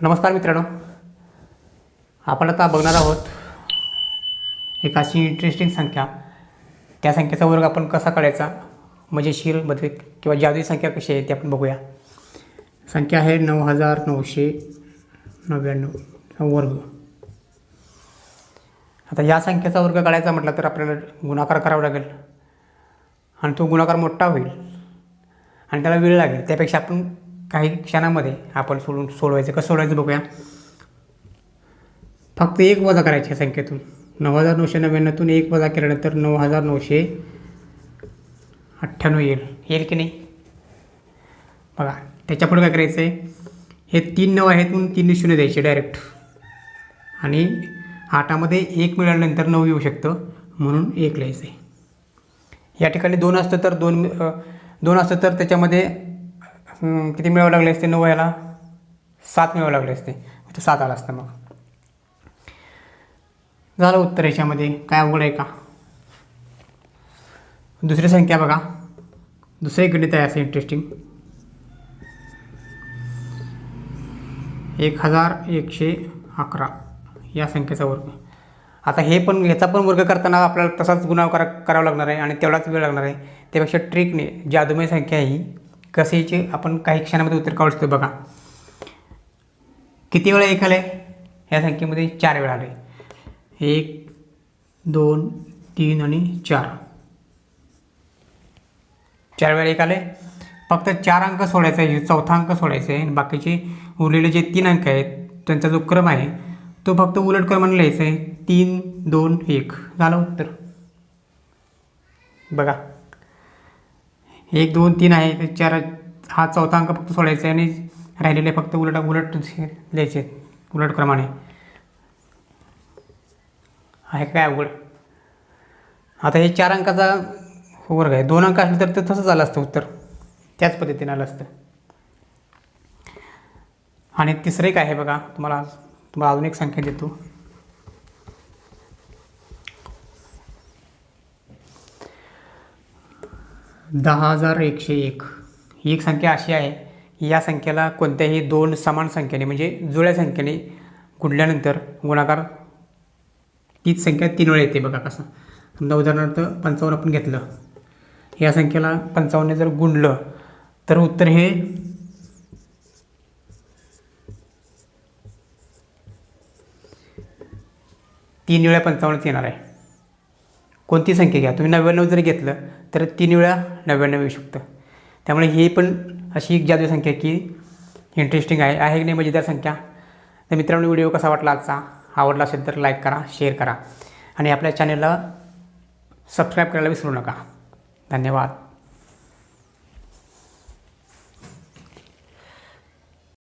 नमस्कार मित्रांनो. आपण आता बघणार आहोत एक अशी इंटरेस्टिंग संख्या. त्या संख्येचा वर्ग आपण कसा काढायचा? मजेशीरमध्ये किंवा जादुई संख्या कशी आहे ते आपण बघूया. संख्या आहे नऊ हजार नऊशे नव्याण्णव वर्ग. आता या संख्येचा वर्ग काढायचा म्हटलं तर आपल्याला गुणाकार करावा लागेल. आणि तो गुणाकार मोठा होईल. आणि त्याला वेळ लागेल. त्यापेक्षा आपण काही क्षणामध्ये आपण सोडून सोडवायचं. कसं सोडवायचं बघूया. फक्त एक वजा करायची आहे संख्येतून. नऊ हजार नऊशे नव्याण्णवतून एक वजा केल्यानंतर नऊ हजार नऊशे अठ्ठ्याण्णव येईल. येईल की नाही? बघा त्याच्यापुढे काय करायचं आहे? हे तीन नऊ आहेत म्हणून तीन शून्य द्यायचे डायरेक्ट आणि आठामध्ये एक मिळाल्यानंतर नऊ येऊ शकतं म्हणून एक लिहायचं आहे. या ठिकाणी दोन असतं तर दोन दोन असतं तर त्याच्यामध्ये किती मिळावं लागले असते? नऊ याला. सात मिळावं लागले असते. तर सात आला असतं मग. झालं उत्तर याच्यामध्ये. काय अवघड आहे का? दुसरी संख्या बघा. दुसरं गणित आहे असं इंटरेस्टिंग एक हजार एकशे अकरा. या संख्येचा वर्ग. आता हे पण ह्याचा पण वर्ग करताना आपल्याला तसाच गुन्हा करा करावा लागणार आहे आणि तेवढाच वेळ लागणार आहे. त्यापेक्षा ट्रिकने जादूमय संख्या ही कसेची आपण काही क्षणामध्ये उत्तर काढू शकतो बघा. किती वेळा एक आलं आहे ह्या संख्येमध्ये चार वेळा आले एक दोन तीन आणि चार. चार वेळा एक आले फक्त चार अंक सोडायचा आहे चौथा अंक सोडायचा आहे आणि बाकीचे उरलेले जे तीन अंक आहेत त्यांचा जो क्रम आहे तो फक्त उलट क्रमाने लिहायचा आहे. तीन दोन एक. झालं उत्तर. बघा. एक दोन तीन आहे. ते चार हा चौथा अंक फक्त सोडायचा आहे आणि राहिलेले फक्त उलट उलट लिहायचे आहेत, उलट क्रमाने. आहे काय अवघड? आता हे चार अंकाचा वर्ग आहे. दोन अंक असले तर ते तसंच आलं असतं उत्तर. त्याच पद्धतीने आलं असतं. आणि तिसरं एक आहे बघा. तुम्हाला तुम्हाला अजून एक संख्या देतो. दहा हजार एकशे एक. ही एक संख्या अशी आहे की या संख्येला कोणत्याही दोन समान संख्येने म्हणजे जुळ्या संख्येने गुणल्यानंतर गुणाकार तीच संख्या तीन वेळा येते बघा कसं. समजा उदाहरणार्थ पंचावन्न आपण घेतलं. या संख्येला पंचावन्न जर गुणलं तर उत्तर हे तीन वेळा पंचावन्नच येणार आहे. कोणती संख्या घ्या? तुम्ही नव्याण्णव जरी घेतलं तर तीन वेळा नव्याण्णव येऊ शकतं. त्यामुळे ही पण अशी एक जादू संख्या की इंटरेस्टिंग आहे. आहे की नाही मजेदार संख्या? तर मित्रांनो व्हिडिओ कसा वाटला आजचा? आवडला असेल तर लाईक करा शेअर करा. आणि आपल्या चॅनलला सबस्क्राईब करायला विसरू नका. धन्यवाद.